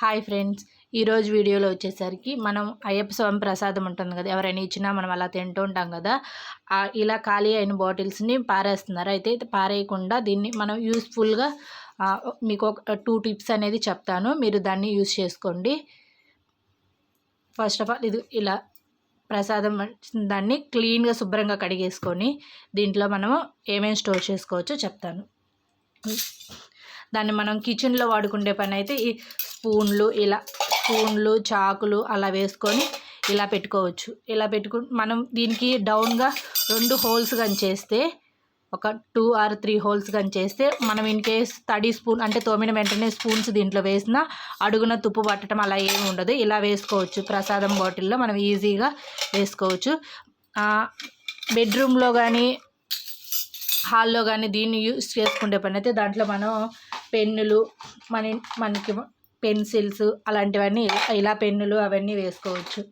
Hi friends. ఈరోజు వీడియోలో వచ్చేసరికి మనం అయ్యప్ప స్వామి ప్రసాదం ఉంటుంది కదా ఎవరైనా ఇచ్చినా మనం అలా తింటూ ఉంటాం కదా ఇలా ఖాళీ అయిన బాటిల్స్ని పారేస్తున్నారు. అయితే పారేయకుండా దీన్ని మనం యూస్ఫుల్గా మీకు ఒక టూ టిప్స్ అనేది చెప్తాను. మీరు దాన్ని యూస్ చేసుకోండి. ఫస్ట్ ఆఫ్ ఆల్ ఇది ఇలా ప్రసాదం దాన్ని క్లీన్గా శుభ్రంగా కడిగేసుకొని దీంట్లో మనము ఏమేమి స్టోర్ చేసుకోవచ్చో చెప్తాను. దాన్ని మనం కిచెన్లో వాడుకునే పని అయితే ఈ స్పూన్లు ఇలా స్పూన్లు చాకులు అలా వేసుకొని ఇలా పెట్టుకోవచ్చు. ఇలా పెట్టుకు మనం దీనికి డౌన్గా రెండు హోల్స్ కానీ చేస్తే ఒక టూ ఆర్ త్రీ హోల్స్ కానీ చేస్తే మనం ఇన్ కేస్ తడి స్పూన్ అంటే తోమిన వెంటనే స్పూన్స్ దీంట్లో వేసినా అడుగున తుప్పు పట్టడం అలా ఏమి ఉండదు. ఇలా వేసుకోవచ్చు. ప్రసాదం బాటిల్లో మనం ఈజీగా వేసుకోవచ్చు. బెడ్రూమ్లో కానీ హాల్లో కానీ దీన్ని యూస్ చేసుకుంటే పని అయితే దాంట్లో మనం పెన్నులు మన మనకి పెన్సిల్స్ అలాంటివన్నీ ఇలా పెన్నులు అవన్నీ వేసుకోవచ్చు.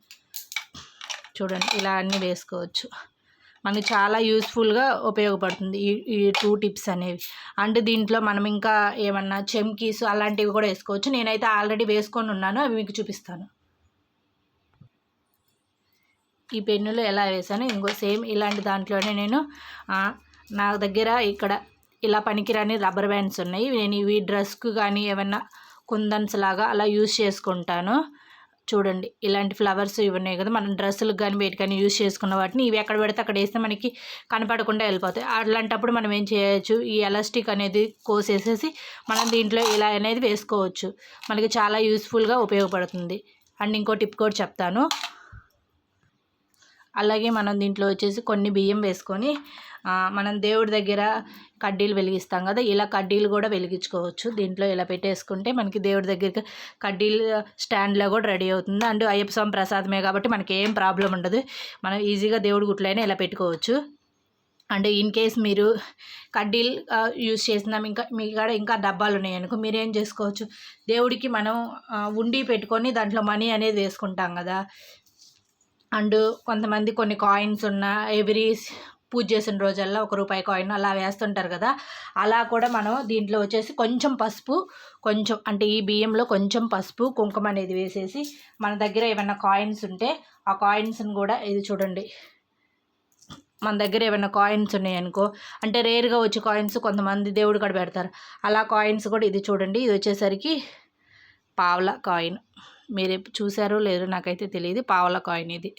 చూడండి ఇలా అన్నీ వేసుకోవచ్చు. మనకి చాలా యూస్ఫుల్గా ఉపయోగపడుతుంది ఈ ఈ టూ టిప్స్ అనేవి. అండ్ దీంట్లో మనం ఇంకా ఏమన్నా చెమ్కీస్ అలాంటివి కూడా వేసుకోవచ్చు. నేనైతే ఆల్రెడీ వేసుకొని ఉన్నాను అవి మీకు చూపిస్తాను. ఈ పెన్నులు ఎలా వేసాను ఇంకో సేమ్ ఇలాంటి దాంట్లోనే నేను నా దగ్గర ఇక్కడ ఇలా పనికిరాని రబ్బర్ బ్యాండ్స్ ఉన్నాయి. నేను ఇవి డ్రెస్కు కానీ ఏమన్నా కుందన్స్ లాగా అలా యూస్ చేసుకుంటాను. చూడండి ఇలాంటి ఫ్లవర్స్ ఇవి ఉన్నాయి కదా మనం డ్రెస్సులకు కానీ వేటి కానీ యూజ్ చేసుకున్న వాటిని ఇవి ఎక్కడ పెడితే అక్కడ వేస్తే మనకి కనపడకుండా వెళ్ళిపోతాయి. అలాంటప్పుడు మనం ఏం చేయొచ్చు ఈ ఎలాస్టిక్ అనేది కోసేసేసి మనం దీంట్లో ఇలా అనేది వేసుకోవచ్చు. మనకి చాలా యూస్ఫుల్గా ఉపయోగపడుతుంది. అండ్ ఇంకో టిప్ కూడా చెప్తాను. అలాగే మనం దీంట్లో వచ్చేసి కొన్ని బియ్యం వేసుకొని మనం దేవుడి దగ్గర కడ్డీలు వెలిగిస్తాం కదా ఇలా కడ్డీలు కూడా వెలిగించుకోవచ్చు. దీంట్లో ఇలా పెట్టేసుకుంటే మనకి దేవుడి దగ్గరికి కడ్డీలు స్టాండ్లో కూడా రెడీ అవుతుంది. అండ్ అయ్యప్ప స్వామి ప్రసాదమే కాబట్టి మనకి ఏం ప్రాబ్లం ఉండదు. మనం ఈజీగా దేవుడి గుట్లైనా ఇలా పెట్టుకోవచ్చు. అండ్ ఇన్ కేస్ మీరు కడ్డీలు యూజ్ చేసినాం ఇంకా మీ కాడ ఇంకా డబ్బాలు ఉన్నాయి అనుకో మీరు ఏం చేసుకోవచ్చు? దేవుడికి మనం ఉండి పెట్టుకొని దాంట్లో మనీ అనేది వేసుకుంటాం కదా. అండ్ కొంతమంది కొన్ని కాయిన్స్ ఉన్న ఎవ్రీ పూజ చేసిన రోజల్లా ఒక రూపాయి కాయిన్ అలా వేస్తుంటారు కదా అలా కూడా మనం దీంట్లో వచ్చేసి కొంచెం పసుపు కొంచెం అంటే ఈ బియ్యంలో కొంచెం పసుపు కుంకుమ అనేది వేసేసి మన దగ్గర ఏమైనా కాయిన్స్ ఉంటే ఆ కాయిన్స్ని కూడా ఇది చూడండి. మన దగ్గర ఏమైనా కాయిన్స్ ఉన్నాయనుకో అంటే రేర్గా వచ్చే కాయిన్స్ కొంతమంది దేవుడు కూడా పెడతారు. అలా కాయిన్స్ కూడా ఇది చూడండి ఇది వచ్చేసరికి పావల కాయిన్. మీరు చూసారో లేదో నాకైతే తెలియదు పావల కాయిన్ ఇది.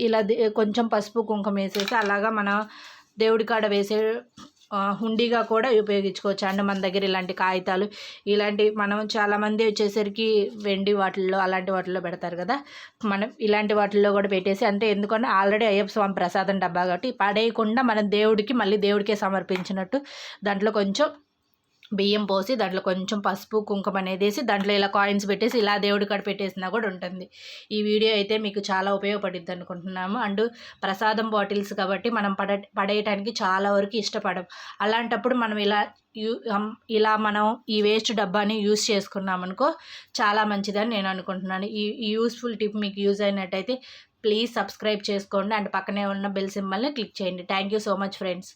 ఇలా కొంచెం పసుపు కుంకుమ వేసేసి అలాగా మన దేవుడి కాడ వేసే హుండీగా కూడా ఉపయోగించుకోవచ్చు. అండ్ మన దగ్గర ఇలాంటి కాగితాలు ఇలాంటి మనం చాలామంది వచ్చేసరికి వెండి వాటిల్లో అలాంటి వాటిల్లో పెడతారు కదా. మనం ఇలాంటి వాటిల్లో కూడా పెట్టేసి అంటే ఎందుకంటే ఆల్రెడీ అయ్యప్ప స్వామి ప్రసాదం డబ్బా కాబట్టి పడేయకుండా మనం దేవుడికి మళ్ళీ దేవుడికే సమర్పించినట్టు దాంట్లో కొంచెం బియ్యం పోసి దాంట్లో కొంచెం పసుపు కుంకుమ అనేది వేసి దాంట్లో ఇలా కాయిన్స్ పెట్టేసి ఇలా దేవుడి కాడ పెట్టేసినా కూడా ఉంటుంది. ఈ వీడియో అయితే మీకు చాలా ఉపయోగపడుద్ది అనుకుంటున్నాము. అండ్ ప్రసాదం బాటిల్స్ కాబట్టి మనం పడ పడేయటానికి చాలా వరకు ఇష్టపడం. అలాంటప్పుడు మనం ఇలా యూ ఇలా మనం ఈ వేస్ట్ డబ్బాని యూస్ చేసుకున్నామనుకో చాలా మంచిదని నేను అనుకుంటున్నాను. ఈ యూస్ఫుల్ టిప్ మీకు యూజ్ అయినట్టయితే ప్లీజ్ సబ్స్క్రైబ్ చేసుకోండి. అండ్ పక్కనే ఉన్న బెల్ సింబల్ని క్లిక్ చేయండి. Thank you so much friends